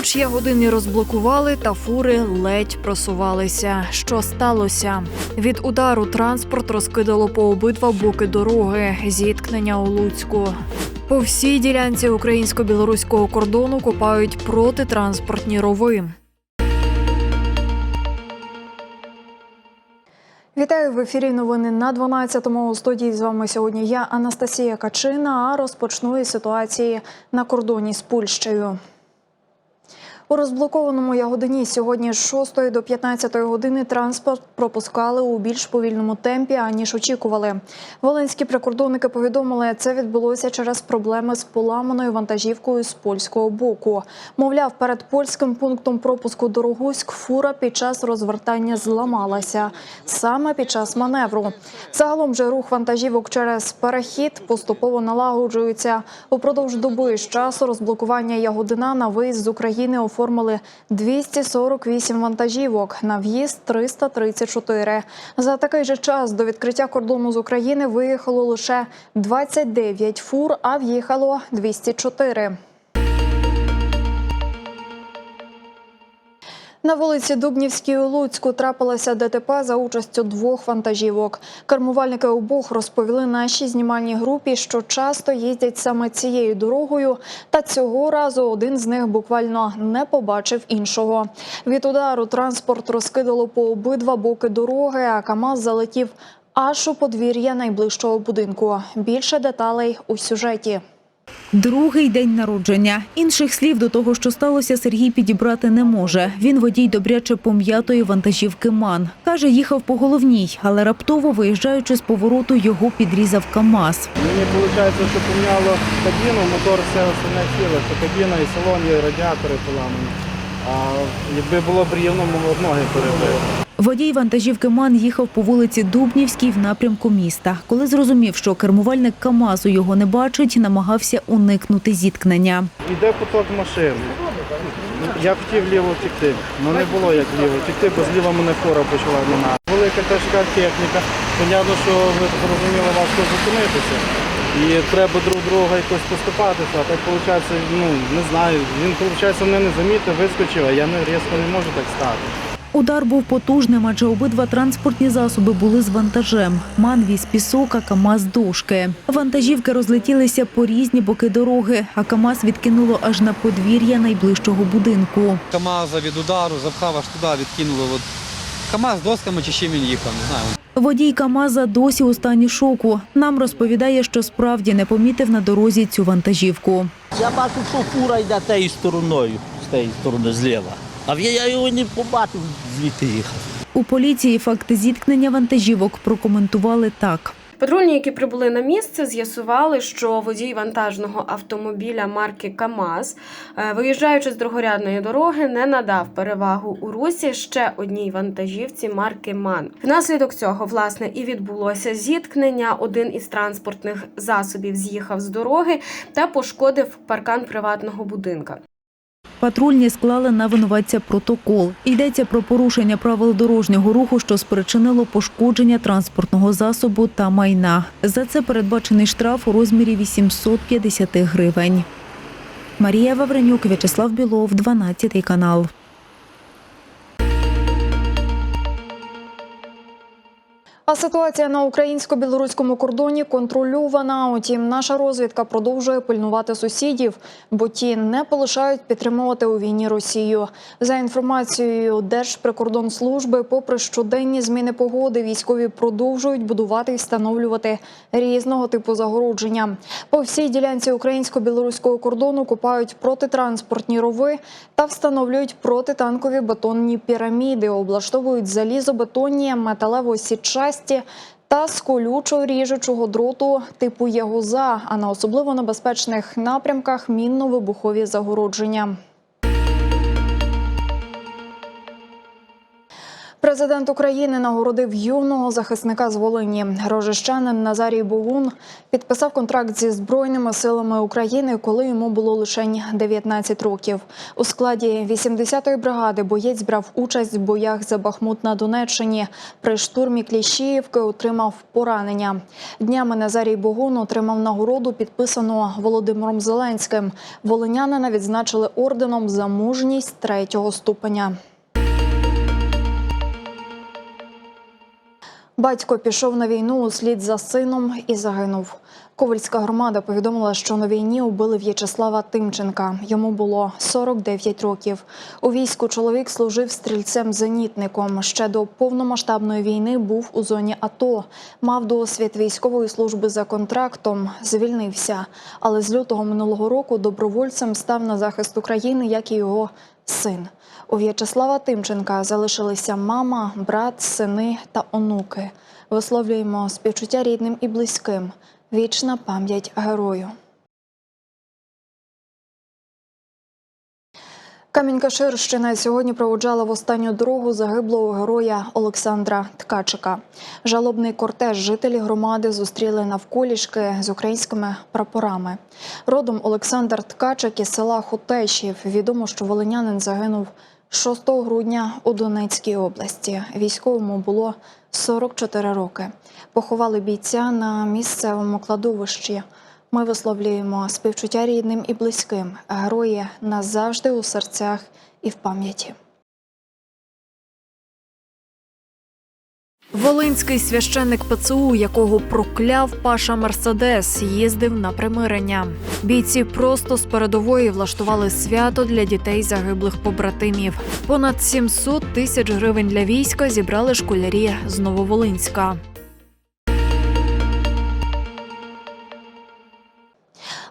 Хоч ягодини розблокували, та фури ледь просувалися. Що сталося? Від удару транспорт розкидало по обидва боки дороги. Зіткнення у Луцьку. По всій ділянці українсько-білоруського кордону копають протитранспортні рови. Вітаю в ефірі. Новини на 12-му. У студії з вами сьогодні я Анастасія Качина. А розпочну із ситуації на кордоні з Польщею. У розблокованому Ягодині сьогодні з 6 до 15 години транспорт пропускали у більш повільному темпі, аніж очікували. Волинські прикордонники повідомили, це відбулося через проблеми з поламаною вантажівкою з польського боку. Мовляв, перед польським пунктом пропуску Дорогуськ фура під час розвертання зламалася саме під час маневру. Загалом же рух вантажівок через перехід поступово налагоджується. Упродовж доби з часу розблокування Ягодина на виїзд з України оформили 248 вантажівок, на в'їзд 334. За такий же час до відкриття кордону з України виїхало лише 29 фур, а в'їхало 204. На вулиці Дубнівській у Луцьку трапилося ДТП за участю двох вантажівок. Кермувальники обох розповіли нашій знімальній групі, що часто їздять саме цією дорогою. Та цього разу один з них буквально не побачив іншого. Від удару транспорт розкидало по обидва боки дороги, а КАМАЗ залетів аж у подвір'я найближчого будинку. Більше деталей у сюжеті. Другий день народження. Інших слів до того, що сталося, Сергій підібрати не може. Він водій добряче пом'ятої вантажівки МАН. Каже, їхав по головній, але раптово, виїжджаючи з повороту, його підрізав КАМАЗ. Мені виходить, що поміняло кабіну, мотор все основне ціле, то кабіна і салон, і радіатори поламані. А якби було б рівно, могло б ноги перебити. Водій вантажівки МАН їхав по вулиці Дубнівській в напрямку міста. Коли зрозумів, що кермувальник КАМАЗу його не бачить, намагався уникнути зіткнення. Іде поток машин. Я хотів ліво втекти, але не було як ліво втекти, бо зліва мене фора почала мінати. Велика тяжка техніка. Понятно, що ви зрозуміли, важко зупинитися. І треба друг друга якось поступатися. А так виходить, ну не знаю. Він виходить, мене не замітив, вискочив, а я не різко не можу так стати. Удар був потужним, адже обидва транспортні засоби були з вантажем. Ман віз пісок, а КАМАЗ – дошки. Вантажівки розлетілися по різні боки дороги, а КАМАЗ відкинуло аж на подвір'я найближчого будинку. КАМАЗа від удару запхав аж туди, відкинуло. От. КАМАЗ з досками чи чим він їхав, не знаю. Водій КАМАЗа досі у стані шоку. Нам розповідає, що справді не помітив на дорозі цю вантажівку. Я бачу, що фура йде тією стороною, з тієї сторони зліва. А я- я його не побачив, звідти їхав. У поліції факт зіткнення вантажівок прокоментували так. Патрульні, які прибули на місце, з'ясували, що водій вантажного автомобіля марки КАМАЗ, е, виїжджаючи з другорядної дороги, не надав перевагу у русі ще одній вантажівці марки МАН. Внаслідок цього, власне, і відбулося зіткнення. Один із транспортних засобів з'їхав з дороги та пошкодив паркан приватного будинка. Патрульні склали на винуватця протокол. Йдеться про порушення правил дорожнього руху, що спричинило пошкодження транспортного засобу та майна. За це передбачений штраф у розмірі 850 гривень. Марія Вавренюк, В'ячеслав Білов, 12 канал. Ситуація на українсько-білоруському кордоні контрольована. Утім, наша розвідка продовжує пильнувати сусідів, бо ті не полишають підтримувати у війні Росію. За інформацією Держприкордонслужби, попри щоденні зміни погоди, військові продовжують будувати і встановлювати різного типу загородження. По всій ділянці українсько-білоруського кордону купають протитранспортні рови та встановлюють протитанкові бетонні піраміди, облаштовують залізобетонні металево-сітчасті та з колючо ріжучого дроту типу ягоза, а на особливо небезпечних напрямках мінно-вибухові загородження. Президент України нагородив юного захисника з Волині. Рожищанин Назарій Богун підписав контракт зі збройними силами України, коли йому було лише 19 років. У складі 80-ї бригади боєць брав участь в боях за Бахмут на Донеччині. При штурмі Кліщіївки отримав поранення. Днями Назарій Богун отримав нагороду, підписану Володимиром Зеленським. Волинянина відзначили орденом за мужність третього ступеня. Батько пішов на війну услід за сином і загинув. Ковальська громада повідомила, що на війні убили В'ячеслава Тимченка. Йому було 49 років. У війську чоловік служив стрільцем-зенітником. Ще до повномасштабної війни був у зоні АТО. Мав досвід військової служби за контрактом. Звільнився. Але з лютого минулого року добровольцем став на захист України, як і його син. У В'ячеслава Тимченка залишилися мама, брат, сини та онуки. Висловлюємо співчуття рідним і близьким. Вічна пам'ять герою. Камінь-Каширщина сьогодні проводжала в останню дорогу загиблого героя Олександра Ткачика. Жалобний кортеж жителі громади зустріли навколішки з українськими прапорами. Родом Олександр Ткачик із села Хотешів. Відомо, що волинянин загинув 6 грудня у Донецькій області. Військовому було 44 роки. Поховали бійця на місцевому кладовищі. Ми висловлюємо співчуття рідним і близьким. Герої назавжди у серцях і в пам'яті. Волинський священник ПЦУ, якого прокляв Паша Мерседес, їздив на примирення. Бійці просто з передової влаштували свято для дітей загиблих побратимів. Понад 700 тисяч гривень для війська зібрали школярі з Нововолинська.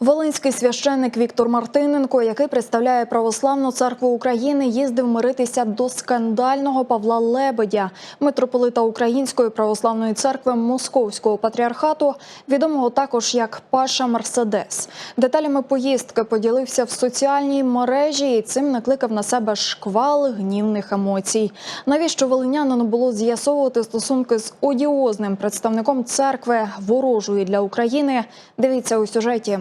Волинський священник Віктор Мартиненко, який представляє православну церкву України, їздив миритися до скандального Павла Лебедя, митрополита Української православної церкви Московського патріархату, відомого також як Паша Мерседес. Деталями поїздки поділився в соціальній мережі і цим накликав на себе шквал гнівних емоцій. Навіщо волинянину було з'ясовувати стосунки з одіозним представником церкви ворожої для України? Дивіться у сюжеті.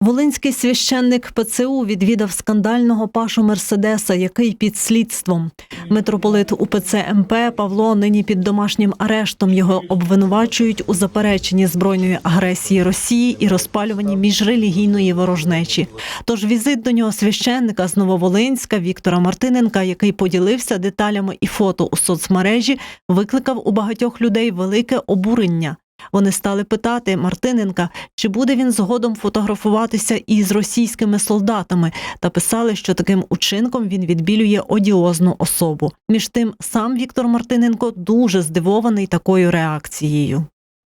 Волинський священник ПЦУ відвідав скандального пашу Мерседеса, який під слідством. Митрополит УПЦ МП Павло нині під домашнім арештом. Його обвинувачують у запереченні збройної агресії Росії і розпалюванні міжрелігійної ворожнечі. Тож візит до нього священника з Нововолинська Віктора Мартиненка, який поділився деталями і фото у соцмережі, викликав у багатьох людей велике обурення. Вони стали питати Мартиненка, чи буде він згодом фотографуватися із російськими солдатами, та писали, що таким учинком він відбілює одіозну особу. Між тим, сам Віктор Мартиненко дуже здивований такою реакцією.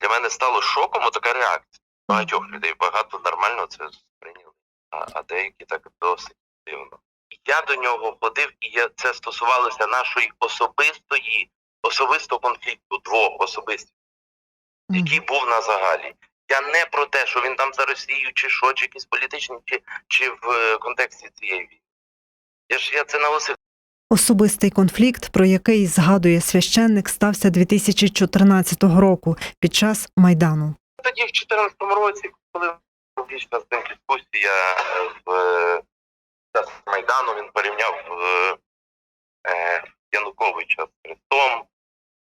Для мене стало шоком така реакція. Багатьох людей багато нормально це сприйняли, а, а деякі так досить дивно. Я до нього ходив, і я, це стосувалося нашої особистої, особистого конфлікту двох особистів, який був на загалі. Я не про те, що він там за Росію, чи що, чи якісь політичні, чи, чи в е, контексті цієї війни. Я ж я це наголосив. Особистий конфлікт, про який згадує священник, стався 2014 року під час майдану. Тоді, в 2014 році, коли публічна з ним дискусія е, в е, час Майдану, він порівняв е, е, Януковича з Христом.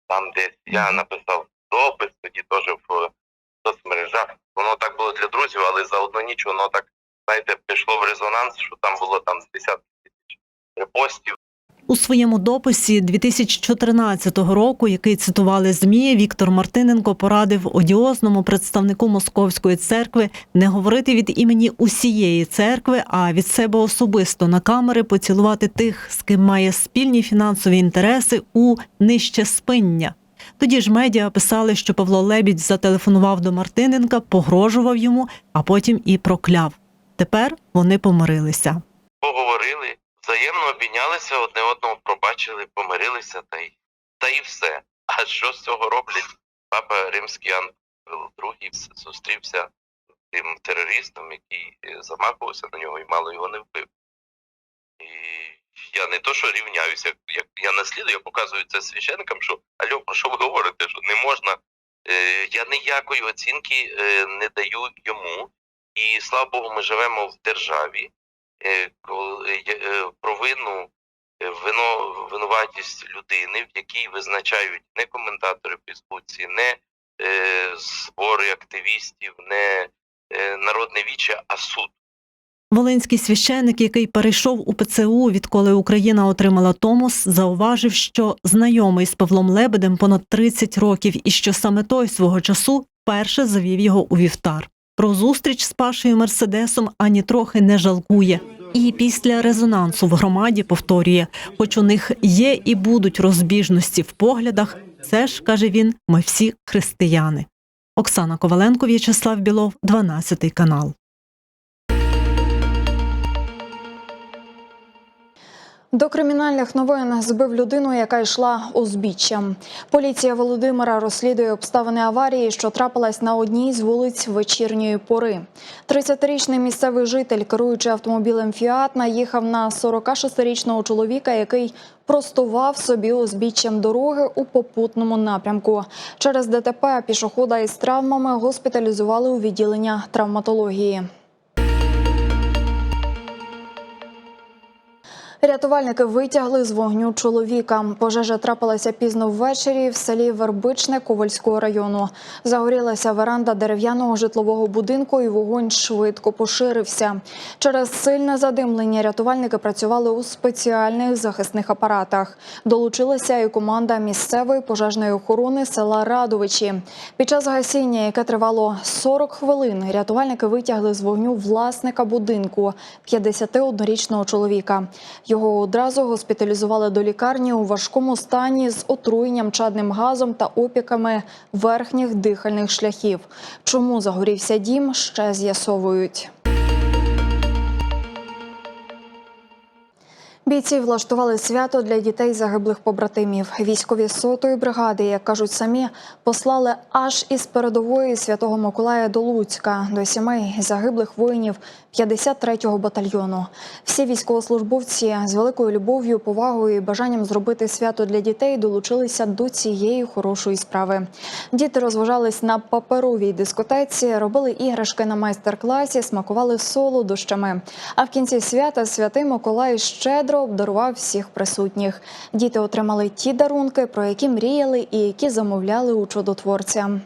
Там десь я написав допис, тоді теж в соцмережах. Воно так було для друзів, але за одну ніч воно так, знаєте, пішло в резонанс, що там було там десятки тисяч репостів. У своєму дописі 2014 року, який цитували ЗМІ, Віктор Мартиненко порадив одіозному представнику Московської церкви не говорити від імені усієї церкви, а від себе особисто на камери поцілувати тих, з ким має спільні фінансові інтереси у нижчеспиння. Тоді ж медіа писали, що Павло Лебідь зателефонував до Мартиненка, погрожував йому, а потім і прокляв. Тепер вони помирилися. Поговорили, взаємно обійнялися, одне одного пробачили, помирилися та й та й все. А що з цього роблять? Папа Римський Ян II зустрівся тим терористом, який е, замахувався на нього і мало його не вбив. І я не то, що рівняюся, як я наслідую, я показую це священникам, що альо, про що ви говорите? Що не можна. Е, я ніякої оцінки е, не даю йому. І слава Богу, ми живемо в державі, е, коли е, е, провину е, вино, винуватість людини, в якій визначають не коментатори в не е, збори активістів, не е, народне віче, а суд. Волинський священик, який перейшов у ПЦУ, відколи Україна отримала Томос, зауважив, що знайомий з Павлом Лебедем понад 30 років, і що саме той свого часу вперше завів його у вівтар. Про зустріч з Пашею Мерседесом ані трохи не жалкує. І після резонансу в громаді повторює, хоч у них є і будуть розбіжності в поглядах, це ж каже він, ми всі християни. Оксана Коваленко, В'ячеслав Білов, 12 канал. До кримінальних новин збив людину, яка йшла узбіччям. Поліція Володимира розслідує обставини аварії, що трапилась на одній з вулиць вечірньої пори. 30-річний місцевий житель, керуючи автомобілем Фіат, наїхав на 46-річного чоловіка, який простував собі узбіччям дороги у попутному напрямку. Через ДТП пішохода із травмами госпіталізували у відділення травматології. Рятувальники витягли з вогню чоловіка. Пожежа трапилася пізно ввечері в селі Вербичне Ковальського району. Загорілася веранда дерев'яного житлового будинку, і вогонь швидко поширився. Через сильне задимлення рятувальники працювали у спеціальних захисних апаратах. Долучилася і команда місцевої пожежної охорони села Радовичі. Під час гасіння, яке тривало 40 хвилин, рятувальники витягли з вогню власника будинку 51-річного чоловіка. Його одразу госпіталізували до лікарні у важкому стані з отруєнням чадним газом та опіками верхніх дихальних шляхів. Чому загорівся дім, ще з'ясовують. Бійці влаштували свято для дітей загиблих побратимів. Військові сотої бригади, як кажуть самі, послали аж із передової святого Миколая до Луцька до сімей загиблих воїнів 53-го батальйону. Всі військовослужбовці з великою любов'ю, повагою і бажанням зробити свято для дітей долучилися до цієї хорошої справи. Діти розважались на паперовій дискотеці, робили іграшки на майстер-класі, смакували солодощами. А в кінці свята святий Миколай щедро обдарував всіх присутніх. Діти отримали ті дарунки, про які мріяли і які замовляли у чудотворця.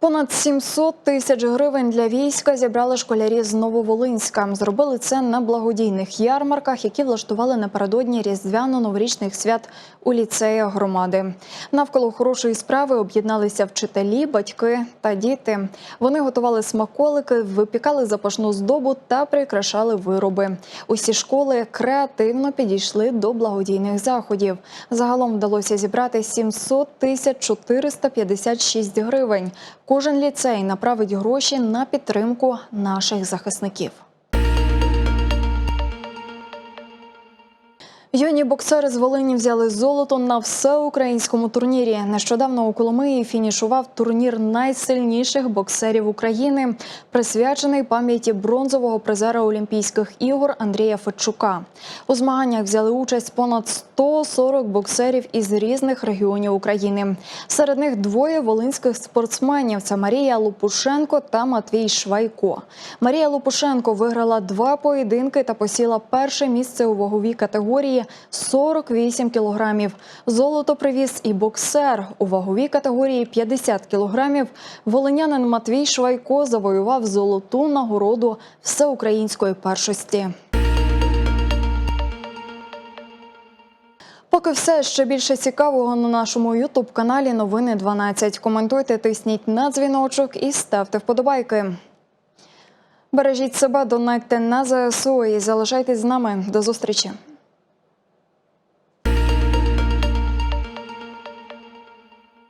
Понад 700 тисяч гривень для війська зібрали школярі з Нововолинська. Зробили це на благодійних ярмарках, які влаштували напередодні різдвяно-новорічних свят у ліцеях громади. Навколо хорошої справи об'єдналися вчителі, батьки та діти. Вони готували смаколики, випікали запашну здобу та прикрашали вироби. Усі школи креативно підійшли до благодійних заходів. Загалом вдалося зібрати 700 тисяч 456 гривень. Кожен ліцей направить гроші на підтримку наших захисників. Юні боксери з Волині взяли золото на всеукраїнському турнірі. Нещодавно у Коломиї фінішував турнір найсильніших боксерів України, присвячений пам'яті бронзового призера Олімпійських ігор Андрія Федчука. У змаганнях взяли участь понад 140 боксерів із різних регіонів України. Серед них двоє волинських спортсменів: це Марія Лопушенко та Матвій Швайко. Марія Лопушенко виграла два поєдинки та посіла перше місце у ваговій категорії 48 кілограмів. Золото привіз і боксер у ваговій категорії 50 кілограмів. Волинянин Матвій Швайко завоював золоту нагороду всеукраїнської першості. Поки все ще більше цікавого на нашому ютуб каналі Новини 12. Коментуйте, тисніть на дзвіночок і ставте вподобайки. Бережіть себе, донайте на ЗСУ і залишайтесь з нами. До зустрічі.